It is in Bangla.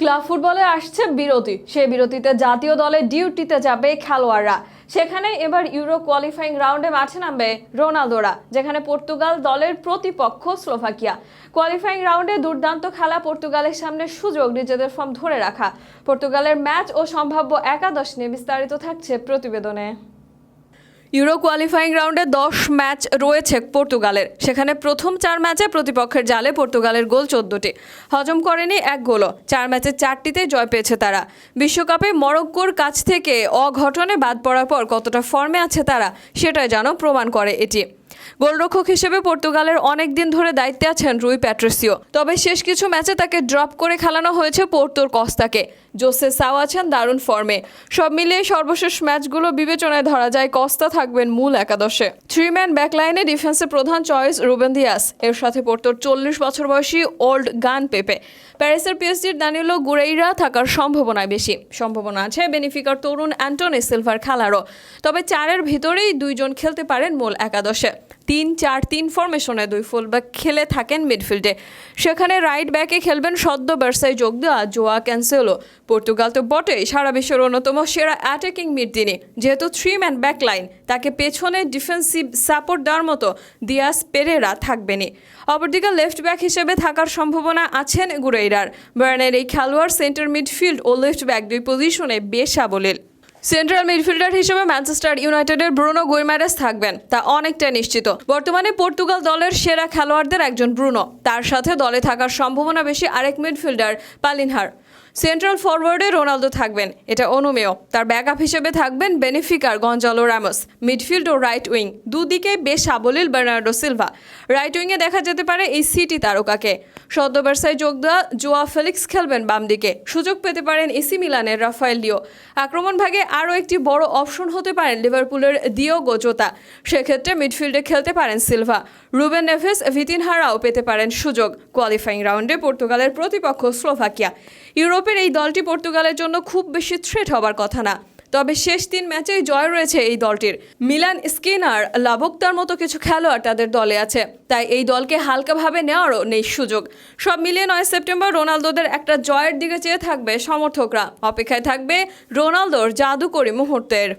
ক্লাব ফুটবলে আসছে বিরতি। সে বিরতিতে জাতীয় দলে ডিউটিতে যাবে খেলোয়াড়রা। সেখানে এবার ইউরো কোয়ালিফাইং রাউন্ডে মাঠে নামবে রোনালদোরা, যেখানে পর্তুগাল দলের প্রতিপক্ষ স্লোভাকিয়া। কোয়ালিফাইং রাউন্ডে দুর্দান্ত খেলা পর্তুগালের সামনে সুযোগ নিজেদের ফর্ম ধরে রাখা। পর্তুগালের ম্যাচ ও সম্ভাব্য একাদশ নিয়ে বিস্তারিত থাকছে প্রতিবেদনে। ইউরো কোয়ালিফাইং রাউন্ডে দশ ম্যাচ রয়েছে পর্তুগালের। সেখানে প্রথম চার ম্যাচে প্রতিপক্ষের জালে পর্তুগালের গোল চোদ্দটি। হজম করেনি এক গোলও। চার ম্যাচে চারটিতে জয় পেয়েছে তারা। বিশ্বকাপে মরক্কোর কাছ থেকে অঘটনে বাদ পড়ার পর কতটা ফর্মে আছে তারা, সেটাই যেন প্রমাণ করে এটি। গোলরক্ষক হিসেবে পর্তুগালের অনেক দিন ধরে দায়িত্বে আছেন রুই প্যাট্রেসিও। তবে শেষ কিছু ম্যাচে তাকে ড্রপ করে খেলানো হয়েছে পোর্তোর কস্তাকে। জোসে সাও আছেন দারুণ ফর্মে। সব মিলিয়ে সর্বশেষ ম্যাচগুলো বিবেচনায় ধরা যায়, কস্তা থাকবেন মূল একাদশে। থ্রি ম্যান ব্যাকলাইনে ডিফেন্সের প্রধান চয়েস রুবেন দিয়াস এর সাথে পোর্তোর চল্লিশ বছর বয়সী ওল্ড গান পেপে। প্যারিসের পিএসজির দানিলো গুরেইরা থাকার সম্ভাবনায় বেশি। সম্ভাবনা আছে বেনিফিকার তরুণ অ্যান্টনি সিলভার খেলারও। তবে চারের ভিতরেই দুইজন খেলতে পারেন মূল একাদশে। তিন চার তিন ফরমেশনে দুই ফুলব্যাক খেলে থাকেন মিডফিল্ডে সেখানে রাইট ব্যাকে খেলবেন সদ্য ব্যবসায় যোগ দেওয়া জোয়া ক্যান্সেলো। পর্তুগাল তো বটেই, সারা বিশ্বের অন্যতম সেরা অ্যাটাকিং মিড তিনি। যেহেতু থ্রি ম্যান ব্যাক লাইন তাকে পেছনে ডিফেন্সিভ সাপোর্ট দেওয়ার মতো দিয়াস পেরেরা থাকবেনই। অপরদিকে লেফট ব্যাক হিসেবে থাকার সম্ভাবনা আছেন গুরেইরার। বায়ার্নের এই খেলোয়াড় সেন্টার মিডফিল্ড ও লেফট ব্যাক দুই পজিশনে বেশ সাবলীল সেন্ট্রাল মিডফিল্ডার হিসেবে ম্যানচেস্টার ইউনাইটেডের ব্রুনো গুইমারেস থাকবেন, তা অনেকটা নিশ্চিত। বর্তমানে পর্তুগাল দলের সেরা খেলোয়াড়দের একজন ব্রুনো। তার সাথে দলে থাকার সম্ভাবনা বেশি আরেক মিডফিল্ডার পালিনহার। সেন্ট্রাল ফরওয়ার্ডে রোনালদো থাকবেন, এটা অনুমেয়। তার ব্যাকআপ হিসেবে থাকবেন বেনিফিকার গঞ্জালো রামোস। মিডফিল্ড ও রাইট উইং, দুদিকে বেশ সাবলীল বার্নার্ডো সিলভা। রাইট উইংয়ে দেখা যেতে পারে এই সিটি তারকাকে। সদ্য ব্যবসায় যোগ দেওয়া জোয়া ফেলিক্স খেলবেন বাম দিকে সুযোগ পেতে পারেন এসি মিলানের রাফায়েল লিও আক্রমণ ভাগে আরও একটি বড় অপশন হতে পারেন লিভারপুলের দিও গোচোতা সেক্ষেত্রে মিডফিল্ডে খেলতে পারেন সিলভা। রুবেন নেভেস ভিতিনহারাও পেতে পারেন সুযোগ। কোয়ালিফাইং রাউন্ডে পর্তুগালের প্রতিপক্ষ স্লোভাকিয়া। ইউরোপের এই দলটি পর্তুগালের জন্য খুব বেশি থ্রেট হবার কথা না। তবে শেষ তিন ম্যাচেই জয় রয়েছে এই দলটির। মিলান স্কিনার লাভক্তার মতো কিছু খেলোয়াড় তাদের দলে আছে। তাই এই দলকে হালকাভাবে নেওয়ারও নেই সুযোগ। সব মিলিয়ে নয় সেপ্টেম্বর রোনালদোদের একটা জয়ের দিকে চেয়ে থাকবে সমর্থকরা। অপেক্ষায় থাকবে রোনালদোর জাদুকরি মুহূর্তের।